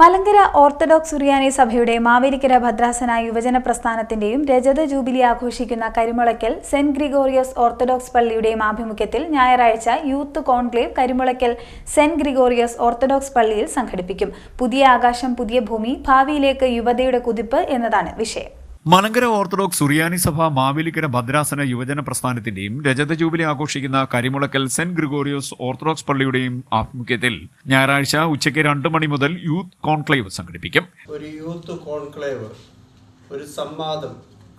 Malankara orthodox സുറിയാനി സഭയുടെ മാവേലിക്കര ഭദ്രാസന യുവജന പ്രസ്ഥാനത്തിന്റെയും രജത ജൂബിലി ആഘോഷിക്കുന്ന കരിമുളയ്ക്കൽ സെന്റ് ഗ്രിഗോറിയസ് ഓർത്തഡോക്സ് പള്ളിയുടെയും ആഭിമുഖ്യത്തിൽ ഞായറാഴ്ച youth conclave Karimulakkal saint Gregorios orthodox പള്ളിയിൽ സംഘടിപ്പിക്കും. പുതിയ ആകാശം പുതിയ ഭൂമി ഭാവിയിലേക്ക് യുവതയുടെ കുതിപ്പ് എന്നതാണ് വിഷയം. മലങ്കര ഓർത്തഡോക്സ് സുറിയാനി സഭ മാവേലിക്കര ഭദ്രാസന യുവജന പ്രസ്ഥാനത്തിന്റെയും രജത ജൂബിലി ആഘോഷിക്കുന്ന കരിമുളക്കൽ സെന്റ് ഗ്രിഗോറിയോസ് ഓർത്തഡോക്സ് പള്ളിയുടെയും ആഭിമുഖ്യത്തിൽ ഞായറാഴ്ച ഉച്ചയ്ക്ക് രണ്ട് മണി മുതൽ യൂത്ത് കോൺക്ലേവ് സംഘടിപ്പിക്കും. ഒരു യൂത്ത് കോൺക്ലേവ് ഒരു സംവാദം.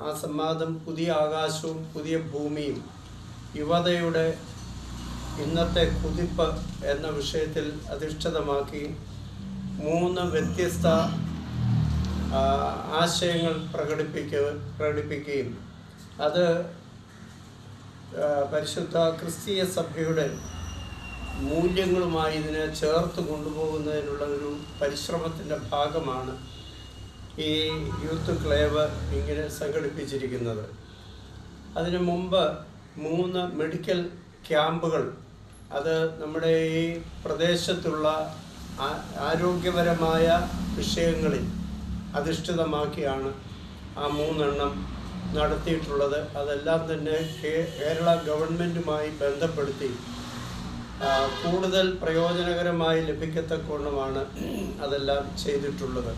ആ സംവാദം പുതിയ ആകാശവും പുതിയ ഭൂമിയും യുവതയുടെ ഇന്നത്തെ കുതിപ്പ് എന്ന വിഷയത്തിൽ അധിഷ്ഠിതമാക്കി മൂന്ന് വ്യത്യസ്ത ആശയങ്ങൾ പ്രകടിപ്പിക്കുക പ്രകടിപ്പിക്കുകയും അത് പരിശുദ്ധ ക്രിസ്തീയ സഭയുടെ മൂല്യങ്ങളുമായി ഇതിനെ ചേർത്ത് കൊണ്ടുപോകുന്നതിനുള്ള ഒരു പരിശ്രമത്തിന്റെ ഭാഗമാണ് ഈ യൂത്ത് ക്ലേവ് ഇങ്ങനെ സംഘടിപ്പിച്ചിരിക്കുന്നത്. അതിനു മുമ്പ് മൂന്ന് മെഡിക്കൽ ക്യാമ്പുകൾ അത് നമ്മുടെ ഈ പ്രദേശത്തുള്ള ആരോഗ്യപരമായ വിഷയങ്ങളിൽ അധിഷ്ഠിതമാക്കിയാണ് ആ മൂന്നെണ്ണം നടത്തിയിട്ടുള്ളത്. അതെല്ലാം തന്നെ കേരള ഗവൺമെന്റുമായി ബന്ധപ്പെടുത്തി കൂടുതൽ പ്രയോജനകരമായി ലഭിക്കത്തക്കോണമാണ് അതെല്ലാം ചെയ്തിട്ടുള്ളത്.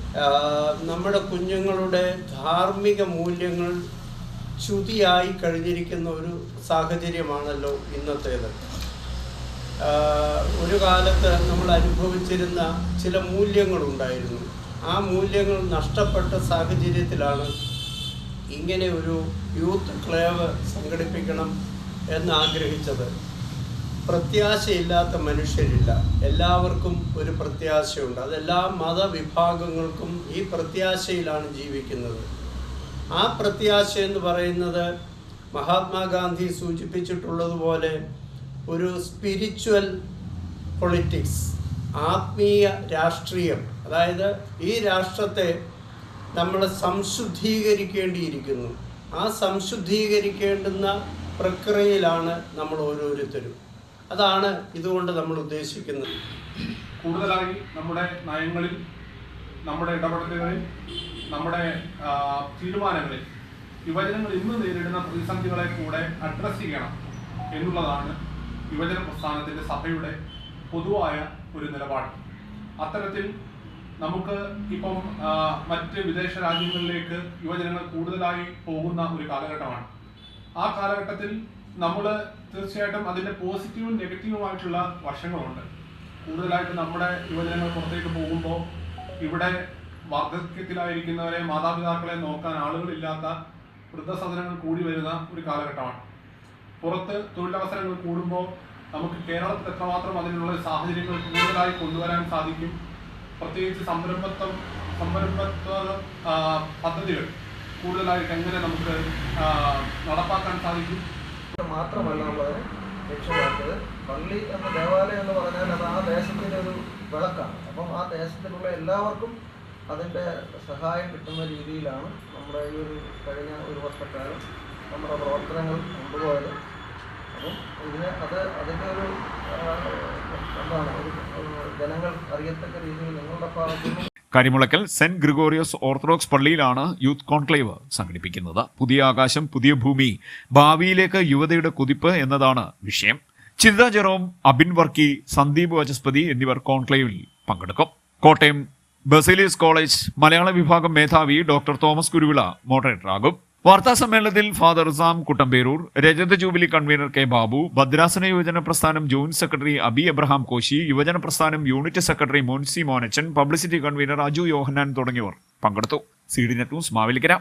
നമ്മുടെ കുഞ്ഞുങ്ങളുടെ ധാർമ്മിക മൂല്യങ്ങൾ ശുതിയായി കഴിഞ്ഞിരിക്കുന്ന ഒരു സാഹചര്യമാണല്ലോ ഇന്നത്തേത്. ഒരു കാലത്ത് നമ്മൾ അനുഭവിച്ചിരുന്ന ചില മൂല്യങ്ങളുണ്ടായിരുന്നു. ആ മൂല്യങ്ങൾ നഷ്ടപ്പെട്ട സാഹചര്യത്തിലാണ് ഇങ്ങനെ ഒരു യൂത്ത് ക്ലേവ് സംഘടിപ്പിക്കണം എന്നാഗ്രഹിച്ചത് പ്രത്യാശയില്ലാത്ത മനുഷ്യരില്ല. എല്ലാവർക്കും ഒരു പ്രത്യാശയുണ്ട്. അതെല്ലാ മതവിഭാഗങ്ങൾക്കും ഈ പ്രത്യാശയിലാണ് ജീവിക്കുന്നത്. ആ പ്രത്യാശ എന്ന് പറയുന്നത് മഹാത്മാഗാന്ധി സൂചിപ്പിച്ചിട്ടുള്ളതുപോലെ ഒരു സ്പിരിച്വൽ പൊളിറ്റിക്സ് ആത്മീയ രാഷ്ട്രീയം അതായത് ഈ രാഷ്ട്രത്തെ നമ്മൾ സംശുദ്ധീകരിക്കേണ്ടിയിരിക്കുന്നു. ആ സംശുദ്ധീകരിക്കേണ്ടുന്ന പ്രക്രിയയിലാണ് നമ്മൾ ഓരോരുത്തരും. അതാണ് ഇതുകൊണ്ട് നമ്മൾ ഉദ്ദേശിക്കുന്നത്. കൂടുതലായി നമ്മുടെ നയങ്ങളിൽ നമ്മുടെ ഇടപെടലുകളിൽ നമ്മുടെ തീരുമാനങ്ങളിൽ യുവജനങ്ങൾ ഇന്ന് നേരിടുന്ന പ്രതിസന്ധികളെ കൂടെ അഡ്രസ്സ് ചെയ്യണം എന്നുള്ളതാണ് യുവജന പ്രസ്ഥാനത്തിന്റെ സഭയുടെ പൊതുവായ ഒരു നിലപാട്. അത്തരത്തിൽ നമുക്ക് ഇപ്പം മറ്റ് വിദേശ രാജ്യങ്ങളിലേക്ക് യുവജനങ്ങൾ കൂടുതലായി പോകുന്ന ഒരു കാലഘട്ടമാണ്. ആ കാലഘട്ടത്തിൽ നമ്മൾ തീർച്ചയായിട്ടും അതിന്റെ പോസിറ്റീവും നെഗറ്റീവുമായിട്ടുള്ള വശങ്ങളുണ്ട്. കൂടുതലായിട്ട് നമ്മുടെ യുവജനങ്ങൾ പുറത്തേക്ക് പോകുമ്പോൾ ഇവിടെ വാർദ്ധക്യത്തിലായിരിക്കുന്നവരെ മാതാപിതാക്കളെ നോക്കാൻ ആളുകളില്ലാത്ത വൃദ്ധസദനങ്ങൾ കൂടി വരുന്ന ഒരു കാലഘട്ടമാണ്. പുറത്ത് തൊഴിലവസരങ്ങൾ കൂടുമ്പോൾ നമുക്ക് കേരളത്തിൽ എത്രമാത്രം അതിനുള്ള സാഹചര്യങ്ങൾ കൂടുതലായി കൊണ്ടുവരാൻ സാധിക്കും? പ്രത്യേകിച്ച് സംരംഭത്വം സംരംഭത്വ പദ്ധതികൾ കൂടുതലായിട്ട് എങ്ങനെ നമുക്ക് നടപ്പാക്കാൻ സാധിക്കും? മാത്രമല്ല ലക്ഷ്യമാക്കിയത്. പള്ളി എന്ന ദേവാലയം എന്ന് പറഞ്ഞാൽ അത് ആ ദേശത്തിന്റെ ഒരു വിളക്കാണ്. അപ്പം ആ ദേശത്തിലുള്ള എല്ലാവർക്കും അതിന്റെ സഹായം കിട്ടുന്ന രീതിയിലാണ് നമ്മുടെ ഈ ഒരു കഴിഞ്ഞ ഒരു വർഷക്കാലം നമ്മുടെ പ്രവർത്തനങ്ങൾ കൊണ്ടുപോയത്. അപ്പം ഇതിന് അത് അതിന്റെ ഒരു എന്താണ് ഒരു ജനങ്ങൾ അറിയത്തക്ക രീതിയിൽ നിങ്ങളുടെ ഭാഗത്തു കരിമുളക്കൽ സെന്റ് ഗ്രിഗോറിയസ് ഓർത്തഡോക്സ് പള്ളിയിലാണ് യൂത്ത് കോൺക്ലേവ് സംഘടിപ്പിക്കുന്നത്. പുതിയ ആകാശം പുതിയ ഭൂമി ഭാവിയിലേക്ക് യുവതയുടെ കുതിപ്പ് എന്നതാണ് വിഷയം. ചിന്ത ജെറോം അബിൻ വർക്കി സന്ദീപ് വാചസ്പതി എന്നിവർ കോൺക്ലേവിൽ പങ്കെടുക്കും. കോട്ടയം ബസേലിയസ് കോളേജ് മലയാള വിഭാഗം മേധാവി ഡോക്ടർ തോമസ് കുരുവിള മോഡറേറ്ററാകും വാർത്താ സമ്മേളനത്തിൽ ഫാദർ സാം കുട്ടമ്പേരൂർ രജത ജൂബിലി കൺവീനർ കെ ബാബു ഭദ്രാസന യുവജന പ്രസ്ഥാനം joint secretary Abi Abraham Koshy യുവജന പ്രസ്ഥാനം unit secretary Moncy Monachan publicity convener Aju Yohannan തുടങ്ങിയവർ പങ്കെടുത്തു. C D net news Mavelikara.